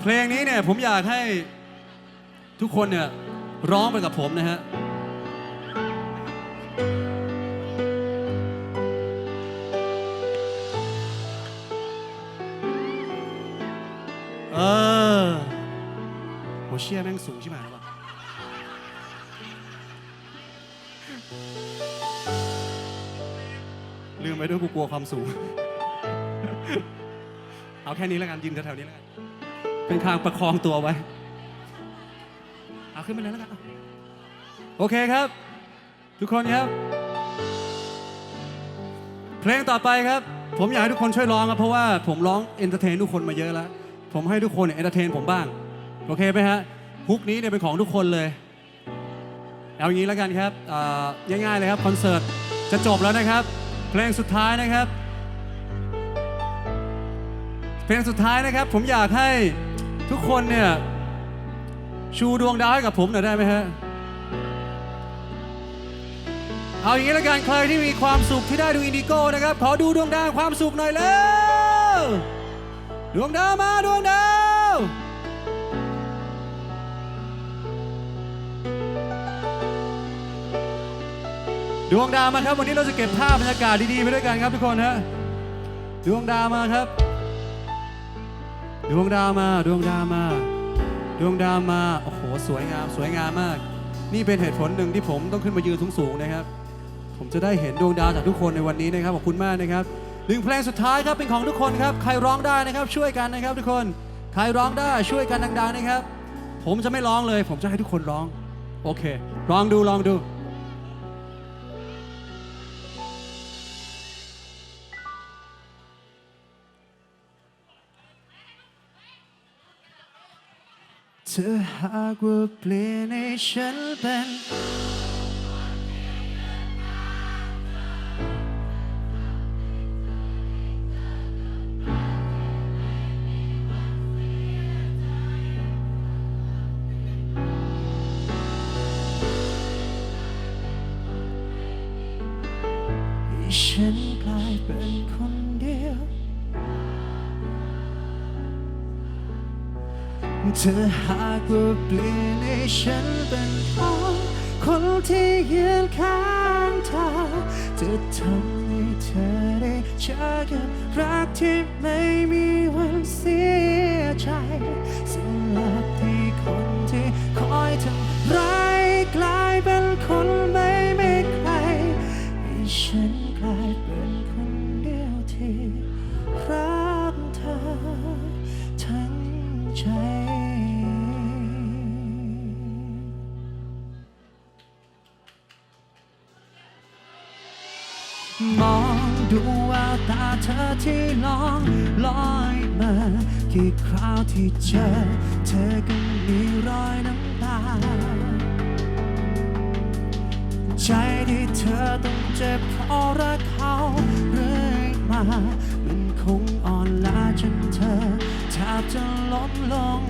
เพลงนี้เนี่ยผมอยากให้ทุกคนเนี่ยร้องไปกับผมนะฮะ เออโหเชี่ยแม่งสูงใช่ไหมวะลืมไปด้วยกูกลัวความสูง เอาแค่นี้แล้วกันยืนแถวๆนี้แล้วกัน เป็นทางประคองตัวไว้เอาขึ้นไปเลยแล้วกันโอเคครับ ทุกคนครับ เพลงต่อไปครับ ผมอยากให้ทุกคนช่วยร้องครับเพราะว่าผมร้องเอนเตอร์เทนทุกคนมาเยอะแล้ว ผมให้ทุกคนเอนเตอร์เทนผมบ้าง โอเคไหมฮะฮุกนี้เนี่ยเป็นของทุกคนเลย เอาอย่างนี้แล้วกันครับง่ายๆเลยครับคอนเสิร์ตจะจบแล้วนะครับ เพลงสุดท้ายนะครับ เพลงสุดท้ายนะครับ ผมอยากให้ ทุกคนเนี่ย ชูดวงดาวให้กับผมหน่อยได้ไหมฮะ เอาอย่างนี้ละกันใครที่มีความสุขที่ได้ดูอินดิโก้นะครับ ขอดูดวงดาวความสุขหน่อยเร็วดวงดาวมาดวงดาวดวงดาวมาครับ วันนี้เราจะเก็บภาพบรรยากาศดีๆไปด้วยกันครับทุกคนฮะดวงดาวมาครับ ดวงดาวมา ดวงดาวมา ดวงดาวมา โอ้โห สวยงาม สวยงามมาก นี่เป็นเหตุผลหนึ่งที่ผมต้องขึ้นมายืนสูงๆนะครับ ผมจะได้เห็นดวงดาวจากทุกคนในวันนี้นะครับ ขอบคุณมากนะครับหนึ่งเพลงสุดท้ายครับ เป็นของทุกคนครับ ใครร้องได้นะครับ ช่วยกันนะครับ ทุกคน ใครร้องได้ช่วยกันดังๆนะครับ ผมจะไม่ร้องเลย ผมจะให้ทุกคนร้อง โอเค ลองดู ลองดู เธอหากว่าเปลี่ยนให้ฉันเป็นฉันกลายเป็นคน เธอหากว่าเปลี่ยนให้ฉันเป็นเขาคนที่ยืนข้างเธอจะทำให้เธอได้เจอกับรักที่ไม่มีวันเสียใจ มองดูแววตาเธอที่ลองลอยมา กี่คราวที่เจอ เธอก็มีรอยน้ำตา ใจที่เธอต้องเจ็บเพราะรักเขาเรื่อยมา มันคงอ่อนล้าจนเธอแทบจะล้มลง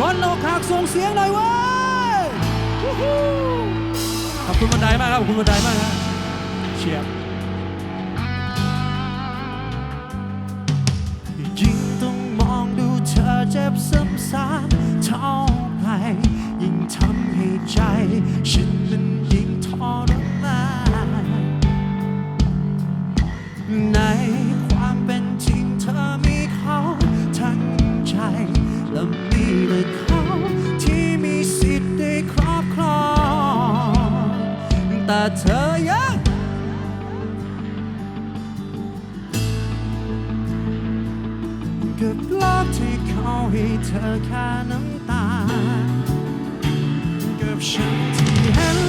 ร้อนอกหักส่งเสียงหน่อยเว้ยขอบคุณบันไดมากครับขอบคุณบันไดมากครับเชียร์ยิ่งต้องมองดูเธอเจ็บซ้ำซ้ำเท่าไรยิ่งทำให้ใจฉัน เธอยังกับโลกที่เขาให้เธอแค่น้ำตา กับฉันที่เห็น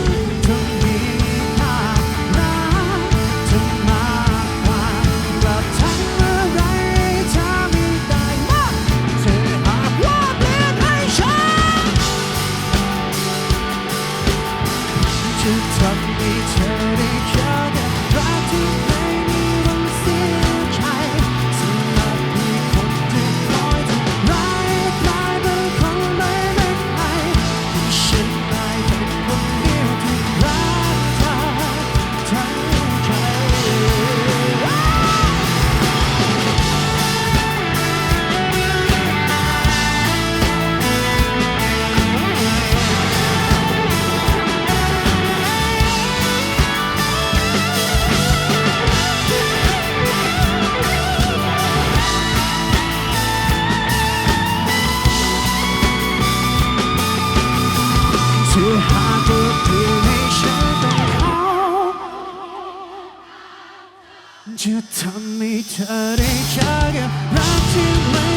จะทำให้เธอได้เจอกันรักที่ไม่